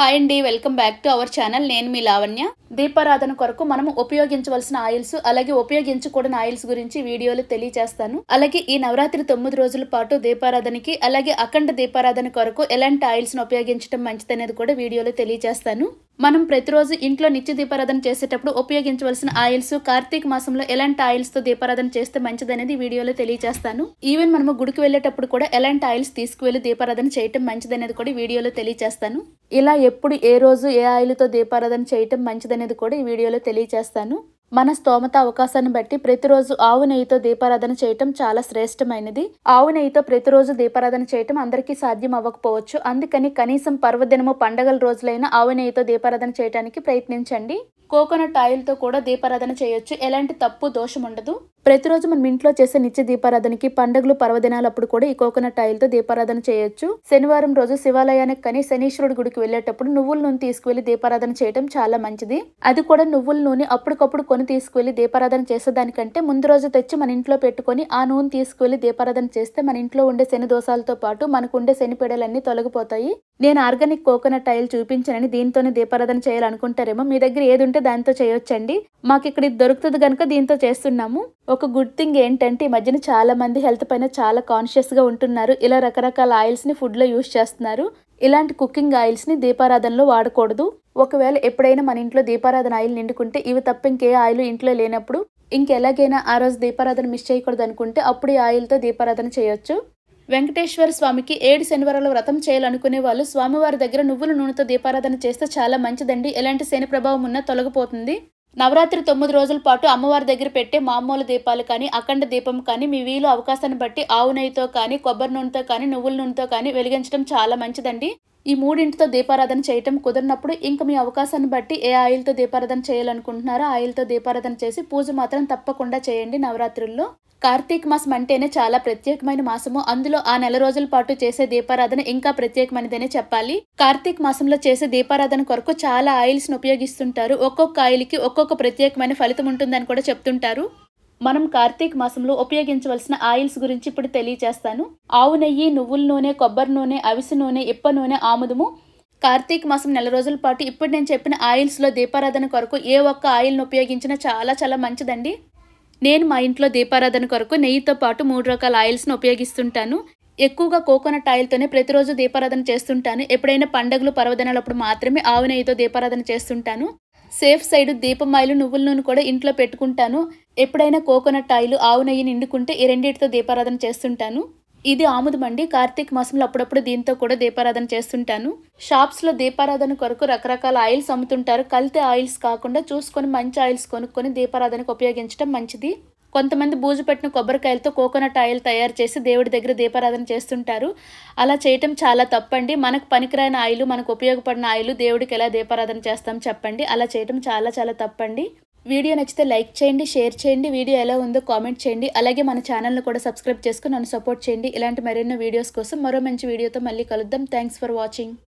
Hi అండి welcome back to our channel. నేను మీ లావణ్య. దీపారాధన కొరకు మనం ఉపయోగించవలసిన ఆయిల్స్ అలాగే ఉపయోగించకూడని ఆయిల్స్ గురించి వీడియోలో తెలియజేస్తాను. అలాగే ఈ నవరాత్రి తొమ్మిది రోజుల పాటు దీపారాధనకి అలాగే అఖండ దీపారాధన కొరకు ఎలాంటి ఆయిల్స్ను ఉపయోగించడం మంచిదనేది కూడా వీడియోలో తెలియజేస్తాను. మనం ప్రతిరోజు ఇంట్లో నిత్య దీపారాధన చేసేటప్పుడు ఉపయోగించవలసిన ఆయిల్స్ కార్తీక మాసంలో ఎలాంటి ఆయిల్స్తో దీపారాధన చేస్తే మంచిదనేది వీడియోలో తెలియజేస్తాను. ఈవెన్ మనము గుడికి వెళ్ళేటప్పుడు కూడా ఎలాంటి ఆయిల్స్ తీసుకువెళ్ళి దీపారాధన చేయటం మంచిదనేది కూడా వీడియోలో తెలియజేస్తాను. ఇలా ఎప్పుడు ఏ రోజు ఏ ఆయిల్తో దీపారాధన చేయటం మంచిదనేది కూడా ఈ వీడియోలో తెలియజేస్తాను మన స్తోమత అవకాశాన్ని బట్టి ప్రతిరోజు ఆవు నెయ్యితో దీపారాధన చేయటం చాలా శ్రేష్టమైనది. ఆవు నెయ్యితో ప్రతిరోజు దీపారాధన చేయటం అందరికీ సాధ్యం అవ్వకపోవచ్చు. అందుకని కనీసం పర్వదినము పండగల రోజులైన ఆవు నెయ్యితో దీపారాధన చేయడానికి ప్రయత్నించండి. కోకోనట్ ఆయిల్తో కూడా దీపారాధన చేయొచ్చు. ఎలాంటి తప్పు దోషం ఉండదు. ప్రతిరోజు మనం ఇంట్లో చేసే నిత్య దీపారాధనకి పండుగలు పర్వదినాలప్పుడు కూడా ఈ కోకోనట్ ఆయిల్తో దీపారాధన చేయొచ్చు. శనివారం రోజు శివాలయానికి కానీ శనీశ్వరుడి గుడికి వెళ్ళేటప్పుడు నువ్వుల నూనె తీసుకువెళ్ళి దీపారాధన చేయడం చాలా మంచిది. అది కూడా నువ్వుల నూనె అప్పటికప్పుడు కొని తీసుకువెళ్ళి దీపారాధన చేసేదానికంటే ముందు రోజు తెచ్చి మన ఇంట్లో పెట్టుకొని ఆ నూనె తీసుకువెళ్ళి దీపారాధన చేస్తే మన ఇంట్లో ఉండే శని దోషాలతో పాటు మనకు ఉండే శని పీడలన్నీ తొలగిపోతాయి. నేను ఆర్గానిక్ కోకోనట్ ఆయిల్ చూపించానని దీంతోనే దీపారాధన చేయాలనుకుంటారేమో మీ దగ్గర ఏది ఉంటే దాంతో చేయొచ్చండి. మాకు ఇక్కడ ఇది దొరుకుతుంది కనుక దీంతో చేస్తున్నాము. ఒక గుడ్ థింగ్ ఏంటంటే ఈ మధ్యన చాలా మంది హెల్త్ పైన చాలా కాన్షియస్గా ఉంటున్నారు. ఇలా రకరకాల ఆయిల్స్ని ఫుడ్లో యూస్ చేస్తున్నారు. ఇలాంటి కుకింగ్ ఆయిల్స్ని దీపారాధనలో వాడకూడదు. ఒకవేళ ఎప్పుడైనా మన ఇంట్లో దీపారాధన ఆయిల్ నిండుకుంటే ఇవి తప్ప ఇంకే ఆయిల్ ఇంట్లో లేనప్పుడు ఇంకెలాగైనా ఆ రోజు దీపారాధన మిస్ చేయకూడదు అనుకుంటే అప్పుడు ఈ ఆయిల్తో దీపారాధన చేయొచ్చు. వెంకటేశ్వర స్వామికి ఏడు శనివారాల వ్రతం చేయాలనుకునే వాళ్ళు స్వామివారి దగ్గర నువ్వుల నూనెతో దీపారాధన చేస్తే చాలా మంచిదండి. ఎలాంటి శని ప్రభావం ఉన్నా తొలగిపోతుంది. నవరాత్రి తొమ్మిది రోజుల పాటు అమ్మవారి దగ్గర పెట్టే మామూలు దీపాలు కానీ అఖండ దీపం కానీ మీ వీలు అవకాశాన్ని బట్టి ఆవు నెయ్యితో కానీ కొబ్బరి నూనెతో కానీ నువ్వుల నూనెతో కానీ వెలిగించడం చాలా మంచిదండి. ఈ మూడింటితో దీపారాధన చేయటం కుదిరినప్పుడు ఇంక మీ అవకాశాన్ని బట్టి ఏ ఆయిల్తో దీపారాధన చేయాలనుకుంటున్నారో ఆయిల్తో దీపారాధన చేసి పూజ మాత్రం తప్పకుండా చేయండి నవరాత్రుల్లో. కార్తీక మాసం అంటేనే చాలా ప్రత్యేకమైన మాసము. అందులో ఆ నెల రోజుల పాటు చేసే దీపారాధన ఇంకా ప్రత్యేకమైనదనే చెప్పాలి. కార్తీక మాసంలో చేసే దీపారాధన కొరకు చాలా ఆయిల్స్ను ఉపయోగిస్తుంటారు. ఒక్కొక్క ఆయిల్కి ఒక్కొక్క ప్రత్యేకమైన ఫలితం ఉంటుందని కూడా చెప్తుంటారు. మనం కార్తీక మాసంలో ఉపయోగించవలసిన ఆయిల్స్ గురించి ఇప్పుడు తెలియజేస్తాను ఆవు నెయ్యి నువ్వుల నూనె కొబ్బరి నూనె అవిసి నూనె ఇప్ప నూనె ఆముదము. కార్తీక మాసం నెల రోజుల పాటు ఇప్పుడు నేను చెప్పిన ఆయిల్స్లో దీపారాధన కొరకు ఏ ఒక్క ఆయిల్ను ఉపయోగించినా చాలా చాలా మంచిదండి. నేను మా ఇంట్లో దీపారాధన కొరకు నెయ్యితో పాటు మూడు రకాల ఆయిల్స్ను ఉపయోగిస్తుంటాను. ఎక్కువగా కోకోనట్ ఆయిల్తోనే ప్రతిరోజు దీపారాధన చేస్తుంటాను. ఎప్పుడైనా పండగలు పర్వదినాలప్పుడు మాత్రమే ఆవు నెయ్యితో దీపారాధన చేస్తుంటాను. సేఫ్ సైడ్ దీపం ఆయిల్ నువ్వుల నూనె కూడా ఇంట్లో పెట్టుకుంటాను. ఎప్పుడైనా కోకోనట్ ఆయిల్ ఆవు నెయ్యి నిండుకుంటే ఈ రెండింటితో దీపారాధన చేస్తుంటాను. ఇది ఆముదమండి కార్తీక మాసంలో అప్పుడప్పుడు దీంతో కూడా దీపారాధన చేస్తుంటాను. షాప్స్లో దీపారాధన కొరకు రకరకాల ఆయిల్స్ అమ్ముతుంటారు. కల్తీ ఆయిల్స్ కాకుండా చూసుకొని మంచి ఆయిల్స్ కొనుక్కొని దీపారాధనకు ఉపయోగించడం మంచిది. కొంతమంది బూజు పెట్టిన కొబ్బరికాయలతో కోకోనట్ ఆయిల్ తయారు చేసి దేవుడి దగ్గర దీపారాధన చేస్తుంటారు. అలా చేయటం చాలా తప్పండి. మనకు పనికిరాని ఆయిల్ మనకు ఉపయోగపడిన ఆయిల్ దేవుడికి ఎలా దీపారాధన చేస్తాం చెప్పండి. అలా చేయటం చాలా చాలా తప్పండి. వీడియో నచ్చితే లైక్ చేయండి షేర్ చేయండి వీడియో ఎలా ఉందో కామెంట్ చేయండి. అలాగే మన ఛానల్ను కూడా సబ్స్క్రైబ్ చేసుకుని నన్ను సపోర్ట్ చేయండి. ఇలాంటి మరెన్నో వీడియోస్ కోసం మరో మంచి వీడియోతో మళ్ళీ కలుద్దాం. Thanks for watching